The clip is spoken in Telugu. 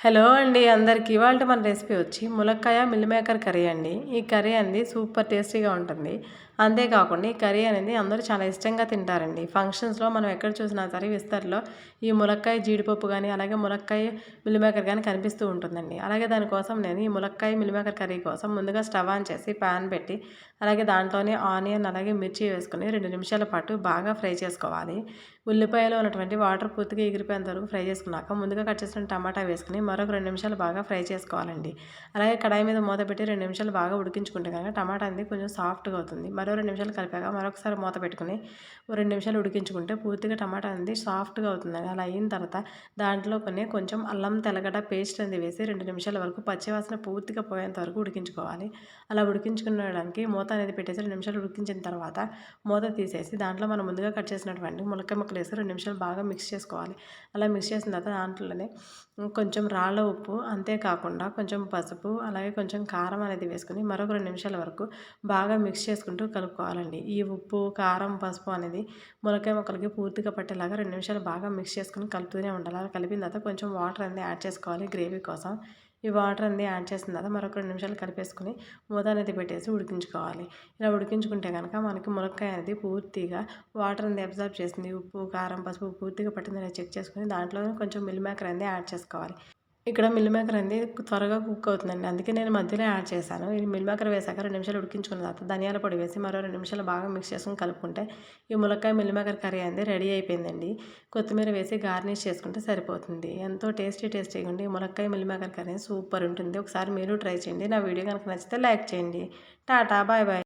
హలో అండి అందరికీ. ఇవాళ మన రెసిపీ వచ్చి ములక్కాయ మిల్ మేకర్ కర్రీ అండి. ఈ కర్రీ అనేది సూపర్ టేస్టీగా ఉంటుంది. అంతేకాకుండా ఈ కర్రీ అనేది అందరూ చాలా ఇష్టంగా తింటారండి. ఫంక్షన్స్లో మనం ఎక్కడ చూసినా సరే విస్తర్లో ఈ ములక్కాయ జీడిపప్పు కానీ అలాగే ములక్కాయ మిల్లిమేకర్ కానీ కనిపిస్తూ ఉంటుందండి. అలాగే దానికోసం నేను ఈ ములక్కాయ మిల్లిమేకర్ కర్రీ కోసం ముందుగా స్టవ్ ఆన్ చేసి ప్యాన్ పెట్టి అలాగే దాంట్లోనే ఆనియన్ అలాగే మిర్చి వేసుకుని రెండు నిమిషాల పాటు బాగా ఫ్రై చేసుకోవాలి. ఉల్లిపాయలో ఉన్నటువంటి వాటర్ పూర్తిగా ఎగిరిపోయేంత వరకు ఫ్రై చేసుకున్నాక ముందుగా కట్ చేసిన టమాటా వేసుకుని మరొక రెండు నిమిషాలు బాగా ఫ్రై చేసుకోవాలండి. అలాగే కడాయి మీద మూత పెట్టి రెండు నిమిషాలు బాగా ఉడికించుకుంటే కనుక టమాటా అనేది కొంచెం సాఫ్ట్గా అవుతుంది. మరో రెండు నిమిషాలు కలిపాక మరొకసారి మూత పెట్టుకుని రెండు నిమిషాలు ఉడికించుకుంటే పూర్తిగా టమాటా అనేది సాఫ్ట్గా అవుతుందండి అలా అయిన తర్వాత దాంట్లో కొన్ని కొంచెం అల్లం తెల్లగడ్డ పేస్ట్ అనేది వేసి రెండు నిమిషాల వరకు పచ్చివాసన పూర్తిగా పోయేంత వరకు ఉడికించుకోవాలి. అలా ఉడికించుకునడానికి మూత అనేది పెట్టేసి రెండు నిమిషాలు ఉడికించిన తర్వాత మూత తీసేసి దాంట్లో మనం ముందుగా కట్ చేసినటువంటి ములక్క ముక్కలు వేసి రెండు నిమిషాలు బాగా మిక్స్ చేసుకోవాలి. అలా మిక్స్ చేసిన తర్వాత దాంట్లోనే కొంచెం రాళ్ళ ఉప్పు అంతేకాకుండా కొంచెం పసుపు అలాగే కొంచెం కారం అనేది వేసుకుని మరొక రెండు నిమిషాల వరకు బాగా మిక్స్ చేసుకుంటూ కలుపుకోవాలండి. ఈ ఉప్పు కారం పసుపు అనేది ములక్కాయ మొక్కలకి పూర్తిగా పట్టేలాగా రెండు నిమిషాలు బాగా మిక్స్ చేసుకుని కలుపుతూనే ఉండాలి. అలా కలిపిన తర్వాత కొంచెం వాటర్ అనేది యాడ్ చేసుకోవాలి గ్రేవీ కోసం. ఈ వాటర్ అనేది యాడ్ చేసిన తర్వాత మరొక రెండు నిమిషాలు కలిపేసుకుని మూత అనేది పెట్టేసి ఉడికించుకోవాలి. ఇలా ఉడికించుకుంటే కనుక మనకి మునక్కాయ అనేది పూర్తిగా వాటర్ అనేది అబ్జర్వ్ చేసింది ఉప్పు కారం పసుపు పూర్తిగా పట్టిందని చెక్ చేసుకుని దాంట్లో కొంచెం మిల్ మేకర్ అనేది యాడ్ చేసుకోవాలి. ఇక్కడ మిల్ మేకర్ అనేది త్వరగా కుక్ అవుతుందండి. అందుకే నేను మధ్యలో యాడ్ చేశాను. ఈ మిల్ మేకర్ వేసాక రెండు నిమిషాలు ఉడికించుకున్న తర్వాత ధనియాల పొడి వేసి మరో రెండు నిమిషాలు బాగా మిక్స్ చేసుకుని కలుపుకుంటే ఈ ములక్కాయ మిల్ మేకర్ కర్రీ అనేది రెడీ అయిపోయిందండి. కొత్తిమీర వేసి గార్నిష్ చేసుకుంటే సరిపోతుంది. ఎంతో టేస్టీ టేస్టీగా ఉండి ఈ ములక్కాయ మిల్ మేకర్ కర్రీ సూపర్ ఉంటుంది. ఒకసారి మీరు ట్రై చేయండి. నా వీడియో కనుక నచ్చితే లైక్ చేయండి. Tata bye bye.